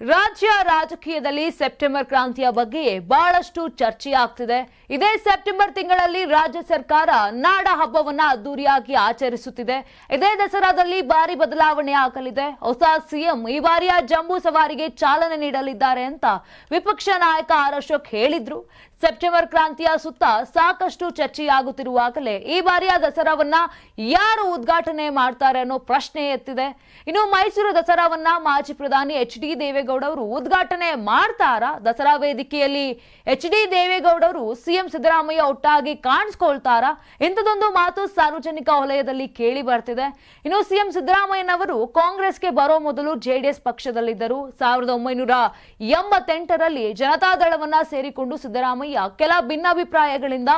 ರಾಜ್ಯ ರಾಜಕೀಯದಲ್ಲಿ ಸೆಪ್ಟೆಂಬರ್ ಕ್ರಾಂತಿಯ ಬಗ್ಗೆಯೇ ಬಹಳಷ್ಟು ಚರ್ಚೆ ಆಗ್ತಿದೆ ಇದೇ ಸೆಪ್ಟೆಂಬರ್ ತಿಂಗಳಲ್ಲಿ ರಾಜ್ಯ ಸರ್ಕಾರ ನಾಡ ಹಬ್ಬವನ್ನ ಅದ್ದೂರಿಯಾಗಿ ಆಚರಿಸುತ್ತಿದೆ. ಇದೇ ದಸರಾದಲ್ಲಿ ಭಾರಿ ಬದಲಾವಣೆ ಆಗಲಿದೆ. ಹೊಸ ಸಿಎಂ ಈ ಬಾರಿಯ ಜಂಬೂ ಸವಾರಿಗೆ ಚಾಲನೆ ನೀಡಲಿದ್ದಾರೆ ಅಂತ ವಿಪಕ್ಷ ನಾಯಕ ಆರ್ ಅಶೋಕ್ ಹೇಳಿದ್ರು. ಸೆಪ್ಟೆಂಬರ್ ಕ್ರಾಂತಿಯ ಸುತ್ತ ಸಾಕಷ್ಟು ಚರ್ಚೆಯಾಗುತ್ತಿರುವಾಗಲೇ ಈ ಬಾರಿಯ ದಸರಾವನ್ನ ಯಾರು ಉದ್ಘಾಟನೆ ಮಾಡ್ತಾರೆ ಅನ್ನೋ ಪ್ರಶ್ನೆ ಎತ್ತಿದೆ. ಇನ್ನು ಮೈಸೂರು ದಸರಾವನ್ನ ಮಾಜಿ ಪ್ರಧಾನಿ ಎಚ್ ಡಿ ದೇವೇಗೌಡರು ಉದ್ಘಾಟನೆ ಮಾಡ್ತಾರಾ? ದಸರಾ ವೇದಿಕೆಯಲ್ಲಿ ಎಚ್ ಡಿ ದೇವೇಗೌಡರು ಸಿಎಂ ಸಿದ್ದರಾಮಯ್ಯ ಒಟ್ಟಾಗಿ ಕಾಣಿಸ್ಕೊಳ್ತಾರ? ಇಂಥದೊಂದು ಮಾತು ಸಾರ್ವಜನಿಕ ವಲಯದಲ್ಲಿ ಕೇಳಿ ಬರ್ತಿದೆ. ಇನ್ನು ಸಿಎಂ ಸಿದ್ದರಾಮಯ್ಯನವರು ಕಾಂಗ್ರೆಸ್ಗೆ ಬರೋ ಮೊದಲು ಜೆಡಿಎಸ್ ಪಕ್ಷದಲ್ಲಿದ್ದರು. ಸಾವಿರದ ಒಂಬೈನೂರ ಎಂಬತ್ತೆಂಟರಲ್ಲಿ ಜನತಾದಳವನ್ನ ಸೇರಿಕೊಂಡು ಸಿದ್ದರಾಮಯ್ಯ ಕೆಲ ಭಿನ್ನಾಭಿಪ್ರಾಯಗಳಿಂದ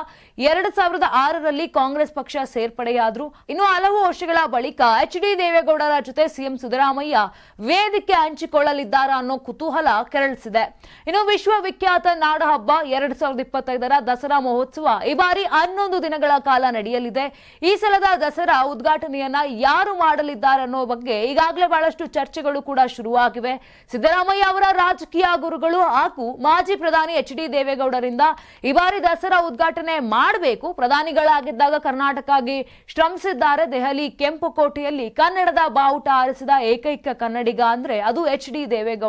ಎರಡ್ ಸಾವಿರದ ಆರರಲ್ಲಿ ಕಾಂಗ್ರೆಸ್ ಪಕ್ಷ ಸೇರ್ಪಡೆಯಾದ್ರು. ಇನ್ನು ಹಲವು ವರ್ಷಗಳ ಬಳಿಕ ಎಚ್ ಡಿ ದೇವೇಗೌಡರ ಜೊತೆ ಸಿಎಂ ಸಿದ್ದರಾಮಯ್ಯ ವೇದಿಕೆ ಹಂಚಿಕೊಳ್ಳಲಿದ್ದಾರಾ ಅನ್ನೋ ಕುತೂಹಲ ಕೆರಳಿಸಿದೆ. ಇನ್ನು ವಿಶ್ವವಿಖ್ಯಾತ ನಾಡ ಹಬ್ಬ ಎರಡ್ ಸಾವಿರದ ಇಪ್ಪತ್ತೈದರ ದಸರಾ ಮಹೋತ್ಸವ ಈ ಬಾರಿ ಹನ್ನೊಂದು ದಿನಗಳ ಕಾಲ ನಡೆಯಲಿದೆ. ಈ ಸಲದ ದಸರಾ ಉದ್ಘಾಟನೆಯನ್ನ ಯಾರು ಮಾಡಲಿದ್ದಾರೆ ಅನ್ನೋ ಬಗ್ಗೆ ಈಗಾಗಲೇ ಬಹಳಷ್ಟು ಚರ್ಚೆಗಳು ಕೂಡ ಶುರುವಾಗಿವೆ. ಸಿದ್ದರಾಮಯ್ಯ ಅವರ ರಾಜಕೀಯ ಗುರುಗಳು ಹಾಗೂ ಮಾಜಿ ಪ್ರಧಾನಿ ಎಚ್ ಡಿ ದೇವೇಗೌಡರಿಂದ ಈ ಬಾರಿ ದಸರಾ ಉದ್ಘಾಟನೆ ಮಾಡಬೇಕು. ಪ್ರಧಾನಿಗಳಾಗಿದ್ದಾಗ ಕರ್ನಾಟಕಕ್ಕೆ ಶ್ರಮಿಸಿದ್ದಾರೆ. ದೆಹಲಿ ಕೆಂಪು ಕೋಟೆಯಲ್ಲಿ ಕನ್ನಡದ ಬಾವುಟ ಆರಿಸಿದ ಏಕೈಕ ಕನ್ನಡಿಗ ಅಂದ್ರೆ ಅದು ಎಚ್ ಡಿ ದೇವೇಗೌಡ.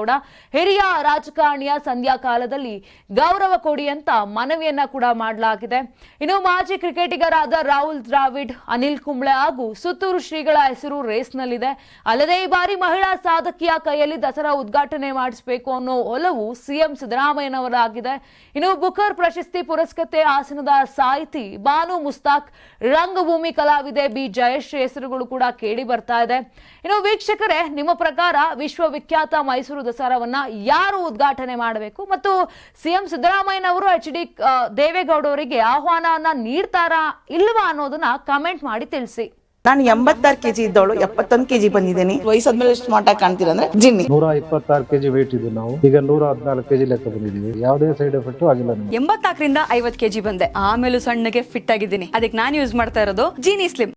ಹಿರಿಯ ರಾಜಕಾರಣಿಯ ಸಂಧ್ಯಾ ಕಾಲದಲ್ಲಿ ಗೌರವ ಕೊಡಿ ಅಂತ ಮನವಿಯನ್ನ ಕೂಡ ಮಾಡಲಾಗಿದೆ. ಇನ್ನು ಮಾಜಿ ಕ್ರಿಕೆಟಿಗರಾದ ರಾಹುಲ್ ದ್ರಾವಿಡ್, ಅನಿಲ್ ಕುಂಬ್ಳೆ ಹಾಗೂ ಸುತ್ತೂರು ಶ್ರೀಗಳ ಹೆಸರು ರೇಸ್ನಲ್ಲಿದೆ. ಅಲ್ಲದೆ ಈ ಬಾರಿ ಮಹಿಳಾ ಸಾಧಕಿಯ ಕೈಯಲ್ಲಿ ದಸರಾ ಉದ್ಘಾಟನೆ ಮಾಡಿಸಬೇಕು ಅನ್ನೋ ಒಲವು ಸಿಎಂ ಸಿದ್ದರಾಮಯ್ಯನವರಾಗಿದೆ. ಇನ್ನು ಬುಕರ್ ಪ್ರಶಸ್ತಿ ಪುರಸ್ಕೃತೆ ಆಸನದ ಸಾಹಿತಿ ಬಾನು ಮುಸ್ತಾಕ್, ರಂಗಭೂಮಿ ಕಲಾವಿದೆ ಬಿ ಜಯಶ್ರೀ ಹೆಸರುಗಳು ಕೂಡ ಕೇಳಿ ಬರ್ತಾ ಇದೆ. ಇನ್ನು ವೀಕ್ಷಕರೇ, ನಿಮ್ಮ ಪ್ರಕಾರ ವಿಶ್ವವಿಖ್ಯಾತ ಮೈಸೂರು ದಸರಾವನ್ನ ಯಾರು ಉದ್ಘಾಟನೆ ಮಾಡಬೇಕು? ಮತ್ತು ಸಿಎಂ ಸಿದ್ದರಾಮಯ್ಯನವರು ಎಚ್ ಡಿ ದೇವೇಗೌಡವರಿಗೆ ಆಹ್ವಾನವನ್ನ ನೀಡ್ತಾರಾ ಇಲ್ವಾ ಅನ್ನೋದನ್ನ ಕಮೆಂಟ್ ಮಾಡಿ ತಿಳಿಸಿ. ನಾನು ಎಂಬತ್ತಾರು ಕೆಜಿ ಇದ್ದವಳು ಎಪ್ಪತ್ತೊಂದು ಕೆಜಿ ಬಂದಿದ್ದೀನಿ. ವಯಸ್ಸಾದ್ಮೇಲೆ ಎಷ್ಟು ಸ್ಮಾರ್ಟ್ ಆಗಿ ಕಾಣ್ತೀರ ಅಂದ್ರೆ ಜಿನ್ನಿ. ನೂರ ಇಪ್ಪತ್ತಾರು ಕೆಜಿ ವೇಟ್ ಇದ್ದು ನಾವು. ಈಗ ನೂರ ಹದಿನಾಲ್ಕು ಕೆಜಿ ಲೆಕ್ಕ ಬಂದಿದ್ದೀವಿ. ಯಾವುದೇ ಸೈಡ್ ಎಫೆಕ್ಟ್ ಆಗಿಲ್ಲ ಎಂಬತ್ತಾಕರಿಂದ ಎಂಬತ್ನಾಲ್ಕರಿಂದ ಐವತ್ ಕೆಜಿ ಬಂದೆ. ಆಮೇಲೆ ಸಣ್ಣಗೆ ಫಿಟ್ ಆಗಿದ್ದೀನಿ. ಅದಕ್ಕೆ ನಾನು ಯೂಸ್ ಮಾಡ್ತಾ ಇರೋದು ಜೀನಿ ಸ್ಲಿಮ್